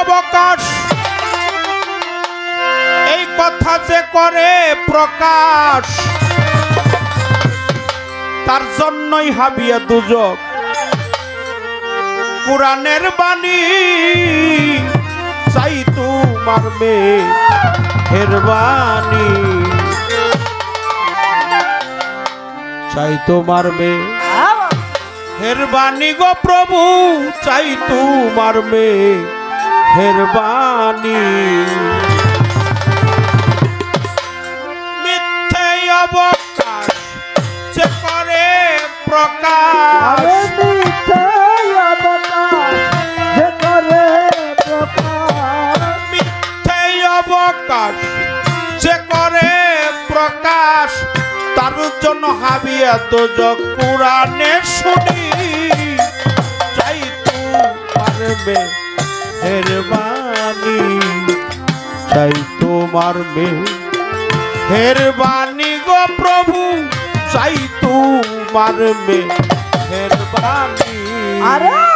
অবকাশ। এই কথা যে করে প্রকাশ। তার জন্যই হাবিয়া দুজক। কোরআনের বাণী চাই তোমার মেয়ে হেরবানি চাই তোমার মেয়ে হেরবানি গো প্রভু চাই তোমার মেয়ে হেরবানি মিথ্যে অবকাশ যে করে প্রকাশ। অবকাশ যে করে প্রকাশ। তার জন্য হাবিয়া তো কোরআনে শুনি। চাই তোমার মে হেরবানি তাই তোমার মে হেরবানি গো প্রভু চাই তোমার মে হেরবানি আরে!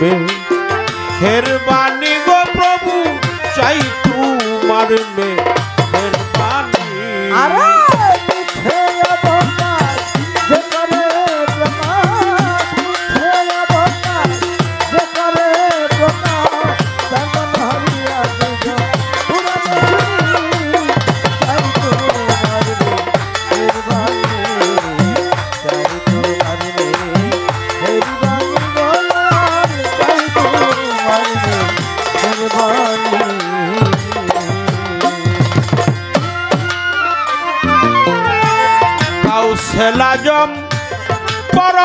মে হেরবানি কাউসেলাজম পর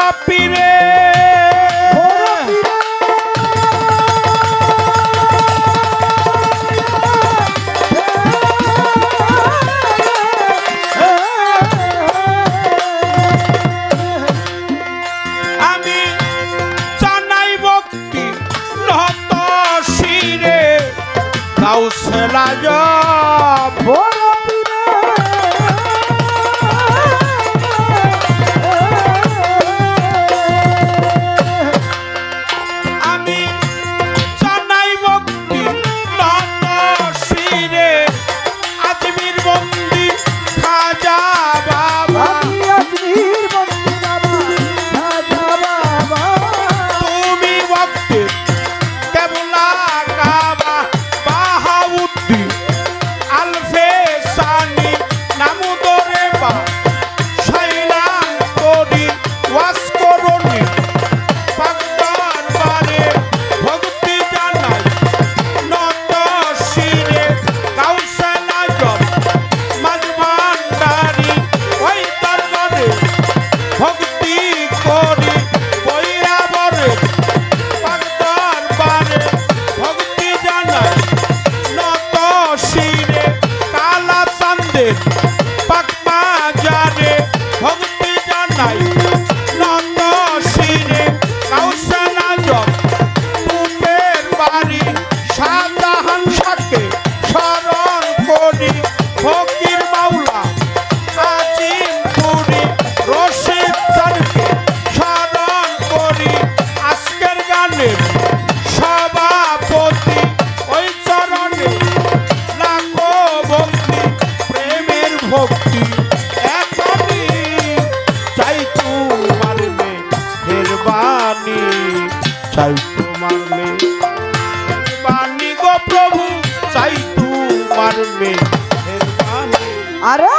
মেহেরবানি আরে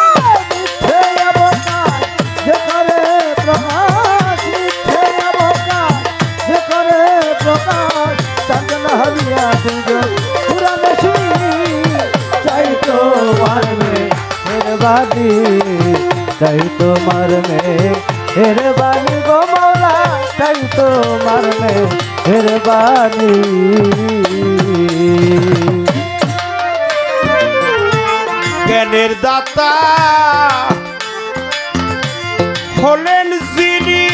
মিথ্যে অবতার, যে করে প্রকাশ, মিথ্যে অবতার, যে করে প্রকাশ চন্দন হরিয়া দুজন জ্ঞানের দাতা। হলেন যিনি।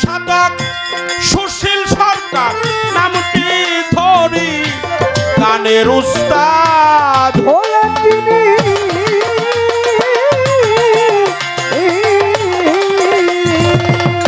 সাধক সুশীল সরকার নামটি ধরি গানের উস্তাদ। হলেন সাধক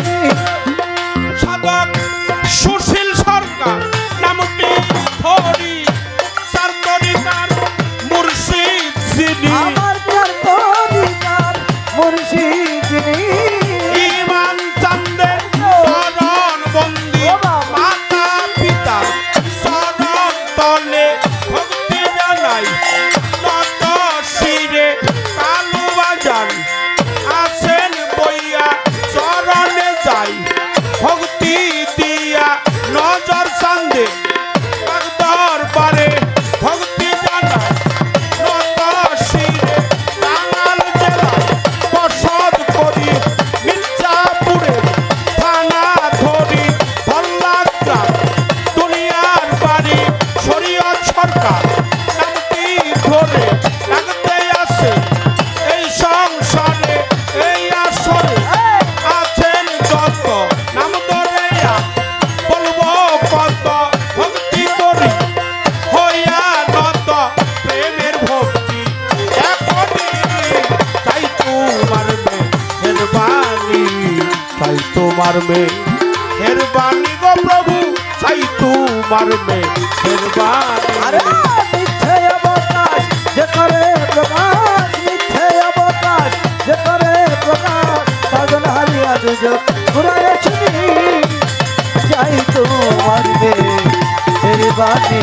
তোমার মেহরবানি গো প্রভু চাই তোমার মেহরবানি আরে মিথ্যে অবকাশ যে করে প্রকাশ মিথ্যে অবকাশ যে করে প্রকাশ সাধন হারিয়া দুজন পুরায় শুনি চাই তো মারবে হেরি বাণী